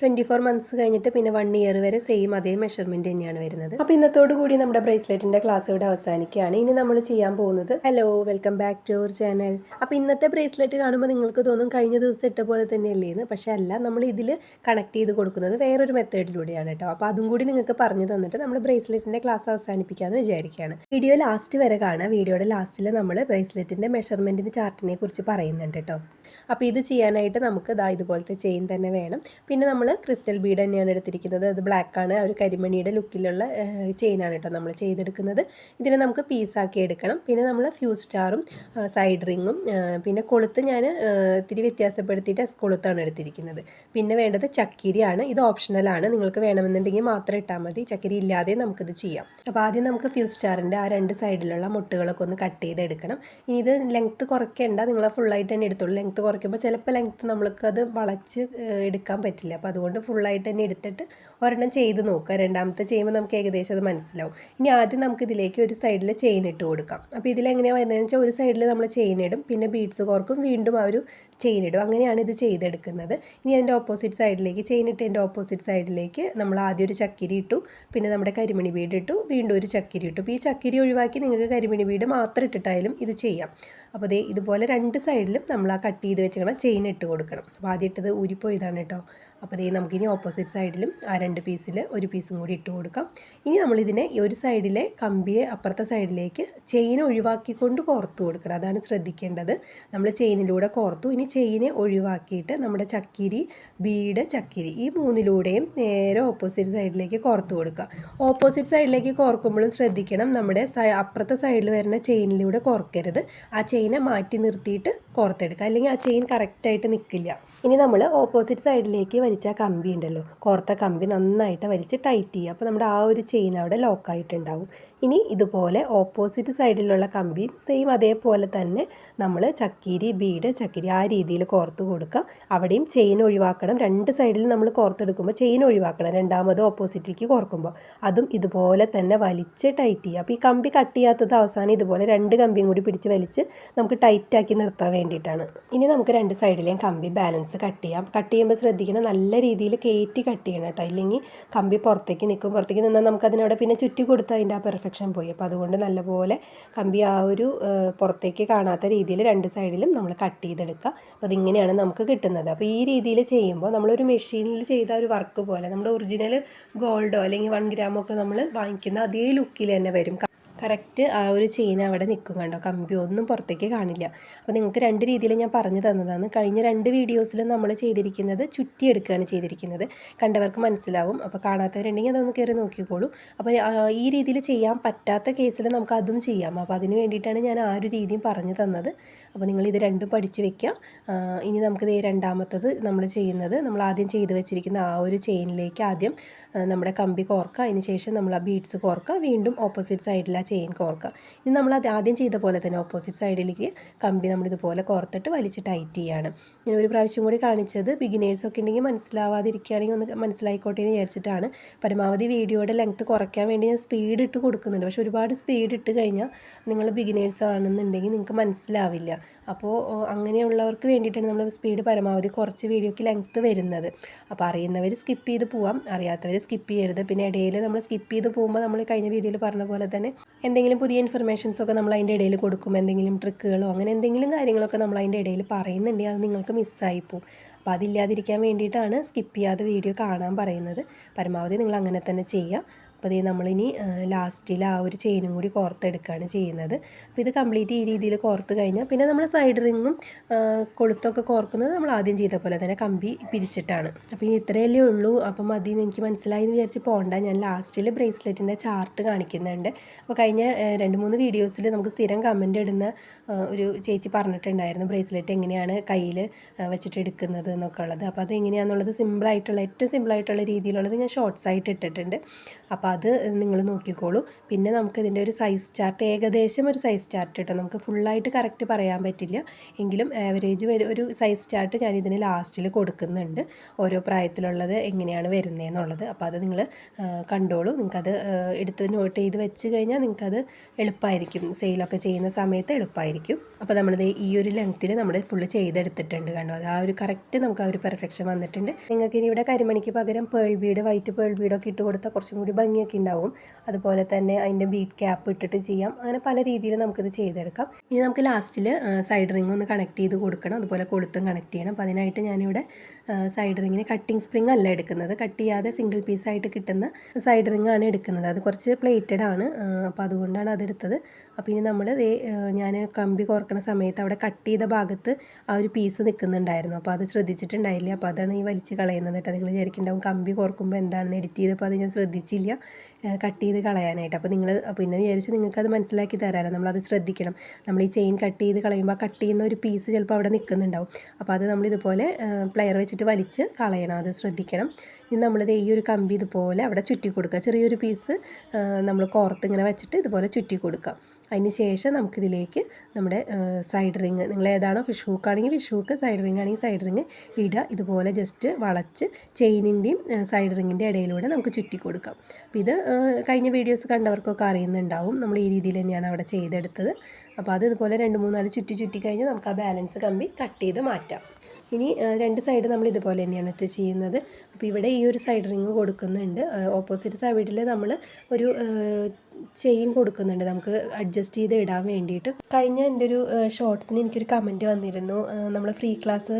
Twenty four months കഴിഞ്ഞിട്ട് പിന്നെ one year വരെ സെയിം അതേ മെഷർമെന്റ് തന്നെയാണ് വരുന്നത്. അപ്പോൾ ഇന്നത്തോടു കൂടി നമ്മുടെ ബ്രേസ്ലെറ്റിന്റെ ക്ലാസ് ഇവിടെ അവസാനിക്കുകയാണ്. ഇനി നമ്മൾ ചെയ്യാൻ പോകുന്നത് hello welcome back to our channel അപ്പോൾ ഇന്നത്തെ ബ്രേസ്ലെറ്റ് കാണുമ്പോൾ നിങ്ങൾക്ക് തോന്നും കഴിഞ്ഞ ദിവസം ഇട്ട പോലെ തന്നെയല്ലേ എന്ന് പക്ഷേ അല്ല നമ്മൾ ഇതിൽ കണക്ട് ചെയ്ത് കൊടുക്കുന്നത് വേറൊരു മെത്തേഡിലൂടെയാണ് കേട്ടോ അപ്പോൾ അതും കൂടി നിങ്ങൾക്ക് പറഞ്ഞു തന്നിട്ട് നമ്മൾ ബ്രേസ്ലെറ്റിന്റെ ക്ലാസ് അവസാനിപ്പിക്കാമെന്ന് വിചാരിക്കുകയാണ്. വീഡിയോ ലാസ്റ്റ് വരെ കാണാം. വീഡിയോയുടെ ലാസ്റ്റിൽ നമ്മൾ ബ്രേസ്ലെറ്റിന്റെ മെഷർമെന്റിന്റെ ചാർട്ടിനെ കുറിച്ച് പറയുന്നുണ്ട് കേട്ടോ അപ്പോൾ ഇത് ചെയ്യാനായിട്ട് നമുക്ക് ഇതാ ഇതുപോലത്തെ ചെയിൻ തന്നെ വേണം. പിന്നെ നമ്മൾ ക്രിസ്റ്റൽ ബീഡ് തന്നെയാണ് എടുത്തിരിക്കുന്നത്. അത് ബ്ലാക്ക് ആണ്. ഒരു കരിമണിയുടെ ലുക്കിലുള്ള ചെയിനാണ് കേട്ടോ നമ്മൾ ചെയ്തെടുക്കുന്നത്. ഇതിനെ നമുക്ക് പീസാക്കി എടുക്കണം. പിന്നെ നമ്മൾ ഫ്യൂ സ്റ്റാറും സൈഡ് റിങ്ങും പിന്നെ കൊളുത്ത് ഞാൻ ഇത്തിരി വ്യത്യാസപ്പെടുത്തിയിട്ട് എസ് കൊളുത്താണ് എടുത്തിരിക്കുന്നത്. പിന്നെ വേണ്ടത് ചക്കിരിയാണ്. ഇത് ഓപ്ഷണലാണ് നിങ്ങൾക്ക് വേണമെന്നുണ്ടെങ്കിൽ മാത്രം ഇട്ടാൽ മതി. ചക്കിരി ഇല്ലാതെ നമുക്കിത് ചെയ്യാം. അപ്പോൾ ആദ്യം നമുക്ക് ഫ്യൂ സ്റ്റാറിന്റെ ആ രണ്ട് സൈഡിലുള്ള മുട്ടുകളൊക്കെ ഒന്ന് കട്ട് ചെയ്തെടുക്കണം. ഇനി ഇത് ലെങ്ത്ത് കുറയ്ക്കേണ്ട. നിങ്ങൾ ഫുള്ളായിട്ട് തന്നെ എടുത്തോളൂ. ലെങ്ത്ത് കുറയ്ക്കുമ്പോൾ ചിലപ്പോൾ ലെങ്ത്ത് അത് വളച്ച് എടുക്കാൻ പറ്റില്ല. അപ്പോൾ അതുകൊണ്ട് ഫുള്ളായിട്ട് തന്നെ എടുത്തിട്ട് ഒരെണ്ണം ചെയ്ത് നോക്കുക. രണ്ടാമത്തെ ചെയ്യുമ്പോൾ നമുക്ക് ഏകദേശം അത് മനസ്സിലാവും. ഇനി ആദ്യം നമുക്ക് ഇതിലേക്ക് ഒരു സൈഡിൽ ചെയിൻ ഇട്ട് കൊടുക്കാം. അപ്പോൾ ഇതിലെങ്ങനെയാണ് വരുന്നതെന്ന് വെച്ചാൽ ഒരു സൈഡിൽ നമ്മൾ ചെയിൻ ഇടും. പിന്നെ ബീഡ്സ് കോർക്കും വീണ്ടും ആ ഒരു ചെയിൻ ഇടും. അങ്ങനെയാണ് ഇത് ചെയ്തെടുക്കുന്നത്. ഇനി അതിന്റെ ഓപ്പോസിറ്റ് സൈഡിലേക്ക് ചെയിൻ ഇട്ട് ഇട്ടതിന്റെ ഓപ്പോസിറ്റ് സൈഡിലേക്ക് നമ്മൾ ആദ്യം ഒരു ചക്കിരി ഇട്ടു. പിന്നെ നമ്മുടെ കരിമണി ബീഡ് ഇട്ടു. വീണ്ടും ഒരു ചക്കിരി ഇട്ടു. അപ്പോൾ ഈ ചക്കിരി ഒഴിവാക്കി നിങ്ങൾക്ക് കരിമണി ബീഡ് മാത്രം ഇട്ടിട്ടായാലും ഇത് ചെയ്യാം. അപ്പോൾ ദേ ഇതുപോലെ രണ്ട് സൈഡിലും നമ്മൾ ആ കട്ട് ചെയ്ത് വെച്ചിരിക്കണം ചെയിൻ ഇട്ട് കൊടുക്കണം. അപ്പോൾ ആദ്യം ഇട്ടത് ഊരിപ്പോയതാണ് കേട്ടോ. അപ്പോൾ ദേ നമുക്കിനി ഓപ്പോസിറ്റ് സൈഡിലും ആ രണ്ട് പീസിൽ ഒരു പീസും കൂടി ഇട്ട് കൊടുക്കാം. ഇനി നമ്മളിതിനെ ഒരു സൈഡിലെ കമ്പിയെ അപ്പുറത്തെ സൈഡിലേക്ക് ചെയിൻ ഒഴിവാക്കിക്കൊണ്ട് കോർത്തു കൊടുക്കണം. അതാണ് ശ്രദ്ധിക്കേണ്ടത്. നമ്മൾ ചെയിനിലൂടെ കോർത്തു. ഇനി ചെയിനെ ഒഴിവാക്കിയിട്ട് നമ്മുടെ ചക്കിരി ബീഡ് ചക്കിരി ഈ മൂന്നിലൂടെയും നേരെ ഓപ്പോസിറ്റ് സൈഡിലേക്ക് കോർത്തു കൊടുക്കുക. ഓപ്പോസിറ്റ് സൈഡിലേക്ക് കോർക്കുമ്പോഴും ശ്രദ്ധിക്കണം. നമ്മുടെ അപ്പുറത്തെ സൈഡിൽ വരുന്ന ചെയിനിലൂടെ കോർക്കരുത്. ആ ചെയിനെ മാറ്റി നിർത്തിയിട്ട് കോർത്തെടുക്കുക. അല്ലെങ്കിൽ ആ ചെയിൻ കറക്റ്റായിട്ട് നിൽക്കില്ല. ഇനി നമ്മൾ ഓപ്പോസിറ്റ് സൈഡിലേക്ക് വലിച്ച കമ്പി ഉണ്ടല്ലോ. കോർത്ത കമ്പി നന്നായിട്ട് വലിച്ച് ടൈറ്റ് ചെയ്യുക. അപ്പോൾ നമ്മുടെ ആ ഒരു ചെയിൻ അവിടെ ലോക്കായിട്ടുണ്ടാവും ഇനി ഇതുപോലെ ഓപ്പോസിറ്റ് സൈഡിലുള്ള കമ്പിയും സെയിം അതേപോലെ തന്നെ നമ്മൾ ചക്കീരി ബീഡ് ചക്കിരി ആ രീതിയിൽ കോർത്ത് കൊടുക്കുക. അവിടെയും ചെയിൻ ഒഴിവാക്കണം. രണ്ട് സൈഡിൽ നമ്മൾ കോർത്തെടുക്കുമ്പോൾ ചെയിൻ ഒഴിവാക്കണം. രണ്ടാമത് ഓപ്പോസിറ്റിലേക്ക് കോർക്കുമ്പോൾ അതും ഇതുപോലെ തന്നെ വലിച്ച് ടൈറ്റ് ചെയ്യുക. അപ്പോൾ ഈ കമ്പി കട്ട് ചെയ്യാത്തത് അവസാനം ഇതുപോലെ രണ്ട് കമ്പിയും കൂടി പിടിച്ച് വലിച്ച് നമുക്ക് ടൈറ്റാക്കി നിർത്താൻ വേണ്ടിയിട്ടാണ്. ഇനി നമുക്ക് രണ്ട് സൈഡിലെയും കമ്പി ബാലൻസ് കട്ട് ചെയ്യാം. കട്ട് ചെയ്യുമ്പോൾ ശ്രദ്ധിക്കണം. നല്ല രീതിയിൽ കയറ്റി കട്ട് ചെയ്യണം കേട്ടോ. ഇല്ലെങ്കിൽ കമ്പി പുറത്തേക്ക് നിൽക്കും പുറത്തേക്ക് നിന്നാൽ നമുക്ക് അതിനവിടെ പിന്നെ ചുറ്റി കൊടുത്താൽ അതിന്റെ ആ പെർഫെക്ഷൻ പോയി. അപ്പോൾ അതുകൊണ്ട് നല്ലപോലെ കമ്പി ആ ഒരു പുറത്തേക്ക് കാണാത്ത രീതിയിൽ രണ്ട് സൈഡിലും നമ്മൾ കട്ട് ചെയ്തെടുക്കുക. അപ്പോൾ അതിങ്ങനെയാണ് നമുക്ക് കിട്ടുന്നത്. അപ്പോൾ ഈ രീതിയിൽ ചെയ്യുമ്പോൾ നമ്മളൊരു മെഷീനിൽ ചെയ്ത ഒരു വർക്ക് പോലെ നമ്മുടെ ഒറിജിനൽ ഗോൾഡോ അല്ലെങ്കിൽ വൺ ഗ്രാമോ ഒക്കെ നമ്മൾ വാങ്ങിക്കുന്ന അതേ ലുക്കിൽ തന്നെ വരും. കറക്റ്റ് ആ ഒരു ചെയിൻ അവിടെ നിൽക്കും കണ്ടോ? കമ്പി ഒന്നും പുറത്തേക്ക് കാണില്ല. അപ്പോൾ നിങ്ങൾക്ക് രണ്ട് രീതിയിൽ ഞാൻ പറഞ്ഞു തന്നതാണ്. കഴിഞ്ഞ രണ്ട് വീഡിയോസിലും നമ്മൾ ചെയ്തിരിക്കുന്നത് ചുറ്റിയെടുക്കുകയാണ് ചെയ്തിരിക്കുന്നത്. കണ്ടവർക്ക് മനസ്സിലാവും. അപ്പോൾ കാണാത്തവരുണ്ടെങ്കിൽ അതൊന്ന് കയറി നോക്കിക്കോളൂ. അപ്പോൾ ഈ രീതിയിൽ ചെയ്യാൻ പറ്റാത്ത കേസിൽ നമുക്ക് അതും ചെയ്യാം. അപ്പോൾ അതിന് വേണ്ടിയിട്ടാണ് ഞാൻ ആ ഒരു രീതിയും പറഞ്ഞു തന്നത്. അപ്പോൾ നിങ്ങൾ ഇത് രണ്ടും പഠിച്ച് വെക്കുക ഇനി നമുക്കിത് രണ്ടാമത്തത് നമ്മൾ ചെയ്യുന്നത് നമ്മൾ ആദ്യം ചെയ്ത് വെച്ചിരിക്കുന്ന ആ ഒരു ചെയിനിലേക്ക് ആദ്യം നമ്മുടെ കമ്പി കോർക്കുക അതിന് ശേഷം നമ്മൾ ആ ബീഡ്സ് കോർക്കുക വീണ്ടും ഓപ്പോസിറ്റ് സൈഡിൽ ആ ചെയിൻ കോർക്കുക ഇനി നമ്മൾ അത് ആദ്യം ചെയ്ത പോലെ തന്നെ ഓപ്പോസിറ്റ് സൈഡിലേക്ക് കമ്പി നമ്മൾ ഇതുപോലെ കോർത്തിട്ട് വലിച്ച് ടൈറ്റ് ചെയ്യാണ്. ഞാൻ ഒരു പ്രാവശ്യം കൂടി കാണിച്ചത്. ബിഗിനേഴ്സൊക്കെ ഉണ്ടെങ്കിൽ മനസ്സിലാവാതിരിക്കുകയാണെങ്കിൽ ഒന്ന് മനസ്സിലായിക്കോട്ടെ എന്ന് വിചാരിച്ചിട്ടാണ്. പരമാവധി വീഡിയോയുടെ ലെങ്ത്ത് കുറയ്ക്കാൻ വേണ്ടി ഞാൻ സ്പീഡ് ഇട്ട് കൊടുക്കുന്നുണ്ട്. പക്ഷെ ഒരുപാട് സ്പീഡ് ഇട്ട് കഴിഞ്ഞാൽ നിങ്ങൾ ബിഗിനേഴ്സ് ആണെന്നുണ്ടെങ്കിൽ നിങ്ങൾക്ക് മനസ്സിലാവില്ല. അപ്പോൾ അങ്ങനെയുള്ളവർക്ക് വേണ്ടിയിട്ടാണ് നമ്മൾ സ്പീഡ് പരമാവധി കുറച്ച് വീഡിയോയ്ക്ക് ലെങ്ത്ത് വരുന്നത്. അപ്പോൾ അറിയുന്നവർ സ്കിപ്പ് ചെയ്ത് പോവാം. അറിയാത്തവർ സ്കിപ്പ് ചെയ്യരുത്. പിന്നെ ഇടയിൽ നമ്മൾ സ്കിപ്പ് ചെയ്ത് പോകുമ്പോൾ നമ്മൾ കഴിഞ്ഞ വീഡിയോയിൽ പറഞ്ഞ പോലെ തന്നെ എന്തെങ്കിലും പുതിയ ഇൻഫർമേഷൻസൊക്കെ നമ്മൾ അതിന്റെ ഇടയിൽ കൊടുക്കും എന്തെങ്കിലും ട്രിക്കുകളോ അങ്ങനെ എന്തെങ്കിലും കാര്യങ്ങളൊക്കെ നമ്മൾ അതിന്റെ ഇടയിൽ പറയുന്നുണ്ടെങ്കിൽ അത് നിങ്ങൾക്ക് മിസ്സായി പോകും. അപ്പോൾ അതില്ലാതിരിക്കാൻ വേണ്ടിയിട്ടാണ് സ്കിപ്പ് ചെയ്യാതെ വീഡിയോ കാണാൻ പറയുന്നത്. പരമാവധി നിങ്ങൾ അങ്ങനെ തന്നെ ചെയ്യുക. അപ്പോൾ ഇത് നമ്മളിനി ലാസ്റ്റിൽ ആ ഒരു ചെയിനും കൂടി കോർത്തെടുക്കുകയാണ് ചെയ്യുന്നത്. അപ്പോൾ ഇത് കംപ്ലീറ്റ് ഈ രീതിയിൽ കോർത്ത് കഴിഞ്ഞാൽ പിന്നെ നമ്മൾ സൈഡ് റിങ്ങും കൊളുത്തൊക്കെ കോർക്കുന്നത് നമ്മൾ ആദ്യം ചെയ്ത പോലെ തന്നെ കമ്പി പിരിച്ചിട്ടാണ്. അപ്പോൾ ഇനി ഇത്രയല്ലേ ഉള്ളൂ. അപ്പം മതി എനിക്ക് മനസ്സിലായി എന്ന് വിചാരിച്ച് പോകണ്ട ഞാൻ ലാസ്റ്റിൽ ബ്രേസ്ലെറ്റിന്റെ ചാർട്ട് കാണിക്കുന്നുണ്ട്. അപ്പോൾ കഴിഞ്ഞ രണ്ട് മൂന്ന് വീഡിയോസിൽ നമുക്ക് സ്ഥിരം കമന്റ് ഇടുന്ന ഒരു ചേച്ചി പറഞ്ഞിട്ടുണ്ടായിരുന്നു ബ്രേസ്ലെറ്റ് എങ്ങനെയാണ് കയ്യിൽ വെച്ചിട്ട് എടുക്കുന്നത് എന്നൊക്കെ ഉള്ളത്. അപ്പോൾ അത് എങ്ങനെയാണെന്നുള്ളത് സിമ്പിളായിട്ടുള്ള ഏറ്റവും സിമ്പിളായിട്ടുള്ള രീതിയിലുള്ളത് ഞാൻ ഷോർട്സ് ആയിട്ട് ഇട്ടിട്ടുണ്ട്. അപ്പോൾ അത് നിങ്ങൾ നോക്കിക്കോളൂ. പിന്നെ നമുക്ക് ഇതിന്റെ ഒരു സൈസ് ചാർട്ട് ഏകദേശം ഒരു സൈസ് ചാർട്ട് കേട്ടോ നമുക്ക് ഫുള്ളായിട്ട് കറക്റ്റ് പറയാൻ പറ്റില്ല. എങ്കിലും ആവറേജ് ഒരു സൈസ് ചാർട്ട് ഞാൻ ഇതിന് ലാസ്റ്റിൽ കൊടുക്കുന്നുണ്ട്. ഓരോ പ്രായത്തിലുള്ളത് എങ്ങനെയാണ് വരുന്നതെന്നുള്ളത് അപ്പോൾ അത് നിങ്ങൾ കണ്ടോളൂ. നിങ്ങൾക്കത് എടുത്ത് നോട്ട് ചെയ്ത് വെച്ച് കഴിഞ്ഞാൽ നിങ്ങൾക്കത് എളുപ്പമായിരിക്കും സെയിലൊക്കെ ചെയ്യുന്ന സമയത്ത് എളുപ്പമായിരിക്കും അപ്പോൾ നമ്മളിത് ഈ ഒരു ലെങ്ത്തിൽ നമ്മൾ ഫുള്ള് ചെയ്തെടുത്തിട്ടുണ്ട് കണ്ടോ. അത് ആ ഒരു കറക്റ്റ് നമുക്ക് ആ ഒരു പെർഫെക്ഷൻ വന്നിട്ടുണ്ട്. നിങ്ങൾക്ക് ഇനി ഇവിടെ കരിമണിക്ക് പകരം പേൾ ബീഡ് വൈറ്റ് പേൾ ബീഡൊക്കെ ഇട്ട് കൊടുത്താൽ കുറച്ചും കൂടി ഭംഗിയൊക്കെ ഉണ്ടാവും. അതുപോലെ തന്നെ അതിന്റെ ബീറ്റ് ക്യാപ്പ് ഇട്ടിട്ട് ചെയ്യാം. അങ്ങനെ പല രീതിയിൽ നമുക്കിത് ചെയ്തെടുക്കാം. ഇനി നമുക്ക് ലാസ്റ്റിൽ സൈഡ് റിംഗ് ഒന്ന് കണക്ട് ചെയ്ത് കൊടുക്കണം. അതുപോലെ കൊളുത്തും കണക്ട് ചെയ്യണം. അപ്പോൾ അതിനായിട്ട് ഞാനിവിടെ സൈഡ് റിങ്ങിന് കട്ടിങ് സ്പ്രിങ് അല്ല എടുക്കുന്നത്. കട്ട് ചെയ്യാതെ സിംഗിൾ പീസായിട്ട് കിട്ടുന്ന സൈഡ് റിംഗ് ആണ് എടുക്കുന്നത്. അത് കുറച്ച് പ്ലേറ്റഡ് ആണ്. അപ്പോൾ അതുകൊണ്ടാണ് അതെടുത്തത് അപ്പോൾ ഇനി നമ്മൾ ഞാൻ കമ്പി കോർക്കണ സമയത്ത് അവിടെ കട്ട് ചെയ്ത ഭാഗത്ത് ആ ഒരു പീസ് നിൽക്കുന്നുണ്ടായിരുന്നു അപ്പോൾ അത് ശ്രദ്ധിച്ചിട്ടുണ്ടായില്ല. അപ്പോൾ അതാണ് ഈ വലിച്ച് കളയുന്നത് കേട്ടോ. നിങ്ങൾ വിചാരിക്കുന്നുണ്ടാവും കമ്പി കോർക്കുമ്പോൾ എന്താണെന്ന് എഡിറ്റ് ചെയ്തപ്പോൾ അത് ഞാൻ ശ്രദ്ധിച്ചില്ല. കട്ട് ചെയ്ത് കളയാനായിട്ട്. അപ്പോൾ നിങ്ങൾ പിന്നെ വിചാരിച്ച് നിങ്ങൾക്കത് മനസ്സിലാക്കി തരാനോ നമ്മളത് ശ്രദ്ധിക്കണം. നമ്മൾ ഈ ചെയിൻ കട്ട് ചെയ്ത് കളയുമ്പോൾ കട്ട് ചെയ്യുന്ന ഒരു പീസ് ചിലപ്പോൾ അവിടെ നിൽക്കുന്നുണ്ടാവും അപ്പോൾ അത് നമ്മൾ ഇതുപോലെ പ്ലെയർ വെച്ചിട്ട് വലിച്ച് കളയണം. അത് ശ്രദ്ധിക്കണം. ഇനി നമ്മളിത് ഈ ഒരു കമ്പി ഇതുപോലെ അവിടെ ചുറ്റി കൊടുക്കുക. ചെറിയൊരു പീസ് നമ്മൾ കോർത്ത് ഇങ്ങനെ വെച്ചിട്ട് ഇതുപോലെ ചുറ്റി കൊടുക്കുക. അതിന് ശേഷം നമുക്കിതിലേക്ക് നമ്മുടെ സൈഡ് റിങ് നിങ്ങൾ ഏതാണോ ഫിഷ് ഹൂക്ക് ആണെങ്കിൽ ഫിഷ് ഹൂക്ക് സൈഡ് റിങ് ആണെങ്കിൽ സൈഡ് റിങ് ഇടുക. ഇതുപോലെ ജസ്റ്റ് വളച്ച് ചെയിനിന്റെയും സൈഡ് റിങ്ങിന്റെ ഇടയിലൂടെ നമുക്ക് ചുറ്റി കൊടുക്കാം. അപ്പോൾ ഇത് കഴിഞ്ഞ വീഡിയോസ് കണ്ടവർക്കൊക്കെ അറിയുന്നുണ്ടാവും. നമ്മൾ ഈ രീതിയിൽ തന്നെയാണ് അവിടെ ചെയ്തെടുത്തത്. അപ്പോൾ അത് ഇതുപോലെ രണ്ട് മൂന്നാൽ ചുറ്റി ചുറ്റി കഴിഞ്ഞ് നമുക്ക് ആ ബാലൻസ് കമ്പി കട്ട് ചെയ്ത് മാറ്റാം. ഇനി രണ്ട് സൈഡ് നമ്മൾ ഇതുപോലെ തന്നെയാണ് ഇത് ചെയ്യുന്നത്. അപ്പോൾ ഇവിടെ ഈ ഒരു സൈഡ് റിങ് കൊടുക്കുന്നുണ്ട്. ഓപ്പോസിറ്റ് സൈഡിൽ നമ്മൾ ഒരു ചെയിൻ കൊടുക്കുന്നുണ്ട്. നമുക്ക് അഡ്ജസ്റ്റ് ചെയ്ത് ഇടാൻ വേണ്ടിയിട്ട്. കഴിഞ്ഞ എന്റെ ഒരു ഷോർട്സിന് എനിക്കൊരു കമന്റ് വന്നിരുന്നു. നമ്മൾ ഫ്രീ ക്ലാസ്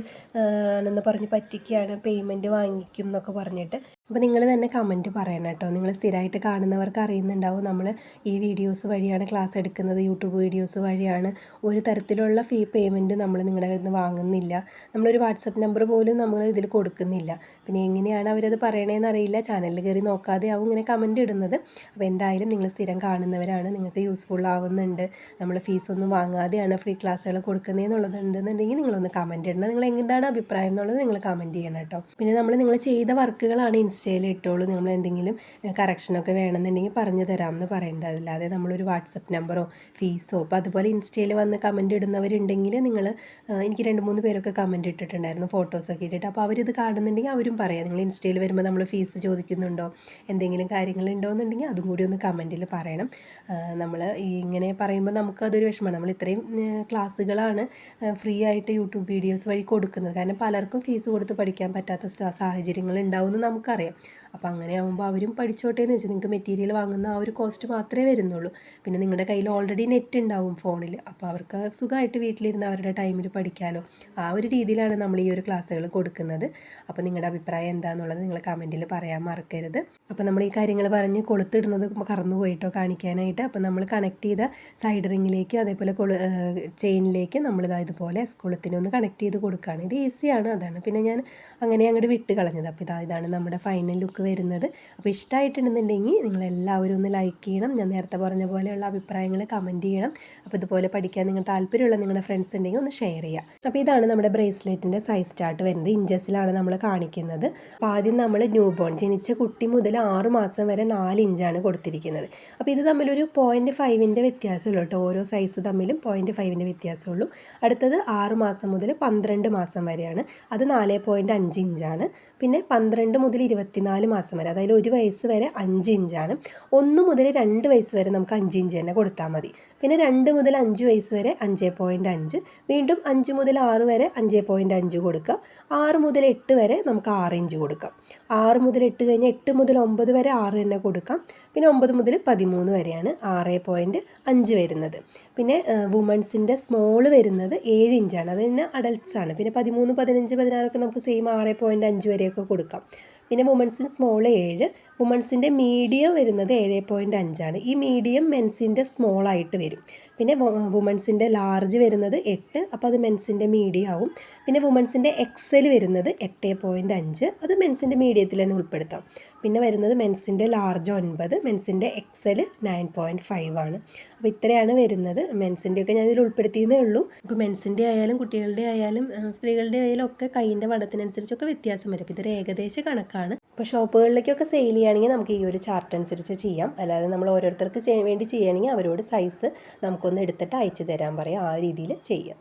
ആണെന്ന് പറഞ്ഞ് പറ്റിക്കുകയാണ്. പേയ്മെന്റ് വാങ്ങിക്കും എന്നൊക്കെ പറഞ്ഞിട്ട്. അപ്പോൾ നിങ്ങൾ തന്നെ കമന്റ് പറയണം കേട്ടോ. നിങ്ങൾ സ്ഥിരമായിട്ട് കാണുന്നവർക്ക് അറിയുന്നുണ്ടാവും. നമ്മൾ ഈ വീഡിയോസ് വഴിയാണ് ക്ലാസ് എടുക്കുന്നത്. യൂട്യൂബ് വീഡിയോസ് വഴിയാണ്. ഒരു തരത്തിലുള്ള ഫീ പേയ്മെന്റ് നമ്മൾ നിങ്ങളുടെ കയ്യിൽ നിന്ന് വാങ്ങുന്നില്ല. നമ്മളൊരു വാട്സപ്പ് നമ്പർ പോലും നമ്മൾ ഇതിൽ കൊടുക്കുന്നില്ല. പിന്നെ എങ്ങനെയാണ് അവരത് പറയണതെന്ന് അറിയില്ല. ചാനലിൽ കയറി നോക്കാതെ ആവും ഇങ്ങനെ കമന്റ് ഇടുന്നത്. അപ്പോൾ എന്തായാലും നിങ്ങൾ സ്ഥിരം കാണുന്നവരാണ് നിങ്ങൾക്ക് യൂസ്ഫുൾ ആവുന്നുണ്ട്. നമ്മൾ ഫീസൊന്നും വാങ്ങാതെയാണ് ഫ്രീ ക്ലാസ്സുകൾ കൊടുക്കുന്നത് എന്നുള്ളതുണ്ടെന്നുണ്ടെങ്കിൽ നിങ്ങളൊന്ന് കമന്റ് ഇടണം. നിങ്ങൾ എന്താണ് അഭിപ്രായം എന്നുള്ളത് നിങ്ങൾ കമന്റ് ചെയ്യണം കേട്ടോ. പിന്നെ നമ്മൾ നിങ്ങൾ ചെയ്ത വർക്കുകളാണ് ഇൻസ്റ്റയിൽ ഇട്ടോളൂ. നമ്മൾ എന്തെങ്കിലും കറക്ഷനൊക്കെ വേണമെന്നുണ്ടെങ്കിൽ പറഞ്ഞു തരാമെന്ന് പറയേണ്ടത് അല്ലാതെ നമ്മളൊരു വാട്സപ്പ് നമ്പറോ ഫീസോ അപ്പോൾ അതുപോലെ ഇൻസ്റ്റയിൽ വന്ന് കമന്റ് ഇടുന്നവരുണ്ടെങ്കിൽ നിങ്ങൾ എനിക്ക് രണ്ട് മൂന്ന് പേരൊക്കെ കമന്റ് ഇട്ടിട്ടുണ്ടായിരുന്നു ഫോട്ടോസൊക്കെ ഇട്ടിട്ട്. അപ്പോൾ അവരിത് കാണുന്നുണ്ടെങ്കിൽ അവരും പറയാം നിങ്ങൾ ഇൻസ്റ്റയിൽ വരുമ്പോൾ നമ്മൾ ഫീസ് ചോദിക്കുന്നുണ്ടോ? എന്തെങ്കിലും കാര്യങ്ങളുണ്ടോ എന്നുണ്ടെങ്കിൽ അതും കൂടി ഒന്ന് കമന്റിൽ പറയണം. നമ്മൾ ഇങ്ങനെ പറയുമ്പോൾ നമുക്കതൊരു വിഷമമാണ് നമ്മൾ ഇത്രയും ക്ലാസ്സുകളാണ് ഫ്രീ ആയിട്ട് യൂട്യൂബ് വീഡിയോസ് വഴി കൊടുക്കുന്നത്. കാരണം പലർക്കും ഫീസ് കൊടുത്ത് പഠിക്കാൻ പറ്റാത്ത സാഹചര്യങ്ങൾ ഉണ്ടാവുമെന്ന് നമുക്കറിയാം. അപ്പോൾ അങ്ങനെ ആകുമ്പോൾ അവരും പഠിച്ചോട്ടെ എന്ന് വെച്ചാൽ നിങ്ങൾക്ക് മെറ്റീരിയൽ വാങ്ങുന്ന ആ ഒരു കോസ്റ്റ് മാത്രമേ വരുന്നുള്ളൂ. പിന്നെ നിങ്ങളുടെ കയ്യിൽ ഓൾറെഡി നെറ്റ് ഉണ്ടാവും ഫോണിൽ അപ്പോൾ അവർക്ക് സുഖമായിട്ട് വീട്ടിലിരുന്ന് അവരുടെ ടൈമിൽ പഠിക്കാമല്ലോ ആ ഒരു രീതിയിലാണ് നമ്മൾ ഈ ഒരു ക്ലാസ്സുകൾ കൊടുക്കുന്നത്. അപ്പോൾ നിങ്ങളുടെ അഭിപ്രായം എന്താണെന്നുള്ളത് നിങ്ങൾ കമന്റിൽ പറയാൻ മറക്കരുത്. അപ്പോൾ നമ്മൾ ഈ കാര്യങ്ങൾ പറഞ്ഞ് കൊളുത്തിടുന്നത് കറന്നു പോയിട്ടോ കാണിക്കാനായിട്ട്. അപ്പോൾ നമ്മൾ കണക്ട് ചെയ്ത സൈഡ് റിങ്ങിലേക്ക് അതേപോലെ കൊളു ചെയിനിലേക്ക് നമ്മളിതാ ഇതുപോലെ സ്കൂളത്തിന് ഒന്ന് കണക്ട് ചെയ്ത് കൊടുക്കുകയാണ് ഇത് ഈസിയാണ് അതാണ്. പിന്നെ ഞാൻ അങ്ങനെ അങ്ങോട്ട് വിട്ട് കളഞ്ഞത്. അപ്പോൾ ഇതാ ഇതാണ് നമ്മുടെ ഫൈനൽ ലുക്ക് വരുന്നത്. അപ്പോൾ ഇഷ്ടമായിട്ടുണ്ടെന്നുണ്ടെങ്കിൽ നിങ്ങളെല്ലാവരും ഒന്ന് ലൈക്ക് ചെയ്യണം. ഞാൻ നേരത്തെ പറഞ്ഞ പോലെയുള്ള അഭിപ്രായങ്ങൾ കമന്റ് ചെയ്യണം. അപ്പോൾ ഇതുപോലെ പഠിക്കാൻ നിങ്ങൾ താല്പര്യമുള്ള നിങ്ങളുടെ ഫ്രണ്ട്സ് ഉണ്ടെങ്കിൽ ഒന്ന് ഷെയർ ചെയ്യുക അപ്പോൾ ഇതാണ് നമ്മുടെ ബ്രേസ്ലെറ്റിന്റെ സൈസ് സ്റ്റാർട്ട് വരുന്നത്. ഇഞ്ചസിലാണ് നമ്മൾ കാണിക്കുന്നത്. അപ്പോൾ ആദ്യം നമ്മൾ ന്യൂ ബോൺ ജനിച്ച കുട്ടി മുതൽ ആറ് മാസം വരെ നാല് ഇഞ്ചാണ് കൊടുത്തിരിക്കുന്നത്. അപ്പോൾ ഇത് തമ്മിലൊരു പോയിന്റ് ഫൈവിന്റെ വ്യത്യാസമുള്ളൂ കേട്ടോ. ഓരോ സൈസ് തമ്മിലും പോയിന്റ് ഫൈവിന്റെ വ്യത്യാസമുള്ളൂ. അടുത്തത് ആറ് മാസം മുതൽ പന്ത്രണ്ട് മാസം വരെയാണ്. അത് നാല് പോയിന്റ് അഞ്ച് ഇഞ്ചാണ് പിന്നെ പന്ത്രണ്ട് മുതൽ ഇരുപത്തിനാല് മാസം വരെ അതായത് ഒരു വയസ്സ് വരെ അഞ്ച് ഇഞ്ചാണ് ഒന്ന് മുതൽ രണ്ട് വയസ്സ് വരെ നമുക്ക് അഞ്ച് ഇഞ്ച് തന്നെ കൊടുത്താൽ മതി. പിന്നെ രണ്ട് മുതൽ അഞ്ച് വയസ്സ് വരെ അഞ്ച് പോയിന്റ് അഞ്ച് വീണ്ടും അഞ്ച് മുതൽ ആറ് വരെ അഞ്ച് പോയിന്റ് അഞ്ച് കൊടുക്കുക. ആറ് മുതൽ എട്ട് വരെ നമുക്ക് ആറ് ഇഞ്ച് കൊടുക്കാം. ആറ് മുതൽ എട്ട് കഴിഞ്ഞ് എട്ട് മുതൽ ഒമ്പത് വരെ ആറ് തന്നെ കൊടുക്കാം. പിന്നെ ഒമ്പത് മുതൽ പതിമൂന്ന് വരെയാണ് ആറ് പോയിന്റ് അഞ്ച് വരുന്നത്. പിന്നെ വുമൺസിന്റെ സ്മോൾ വരുന്നത് ഏഴ് ഇഞ്ചാണ് അത് തന്നെ അഡൽട്ട്സ് ആണ്. പിന്നെ പതിമൂന്ന് പതിനഞ്ച് പതിനാറൊക്കെ നമുക്ക് സെയിം ആറ് പോയിന്റ് അഞ്ച് വരെയൊക്കെ കൊടുക്കാം. പിന്നെ വുമൺസിന് സ്മോൾ ഏഴ് വുമൺസിന്റെ മീഡിയം വരുന്നത് ഏഴ് പോയിന്റ് അഞ്ചാണ് ഈ മീഡിയം മെൻസിന്റെ സ്മോൾ ആയിട്ട് വരും. പിന്നെ വുമൺസിന്റെ ലാർജ് വരുന്നത് എട്ട് അപ്പോൾ അത് മെൻസിന്റെ മീഡിയം ആവും. പിന്നെ വുമൺസിന്റെ എക്സൽ വരുന്നത് എട്ട് പോയിന്റ് അഞ്ച് അത് മെൻസിന്റെ മീഡിയത്തിൽ തന്നെ ഉൾപ്പെടുത്താം. പിന്നെ വരുന്നത് മെൻസിന്റെ ലാർജ് ഒൻപത് മെൻസിന്റെ എക്സൽ നയൻ പോയിന്റ് ഫൈവ് ആണ്. അപ്പോൾ ഇത്രയാണ് വരുന്നത് മെൻസിന്റെയൊക്കെ ഞാൻ ഇതിൽ ഉൾപ്പെടുത്തിയതേ ഉള്ളൂ. ഇപ്പോൾ മെൻസിന്റെ ആയാലും കുട്ടികളുടെ ആയാലും സ്ത്രീകളുടെ ആയാലും ഒക്കെ കൈയിന്റെ വടത്തിനനുസരിച്ചൊക്കെ വ്യത്യാസം വരും. അപ്പോൾ ഇതൊരു ഏകദേശ കണക്കാണ്. ഇപ്പോൾ ഷോപ്പുകളിലേക്കൊക്കെ സെയിൽ ചെയ്യുകയാണെങ്കിൽ നമുക്ക് ഈ ഒരു ചാർട്ട് അനുസരിച്ച് ചെയ്യാം. അല്ലാതെ നമ്മൾ ഓരോരുത്തർക്ക് വേണ്ടി ചെയ്യുകയാണെങ്കിൽ അവരോട് സൈസ് നമുക്കൊന്ന് എടുത്തിട്ട് അയച്ചു തരാൻ പറയാം. ആ രീതിയിൽ ചെയ്യാം.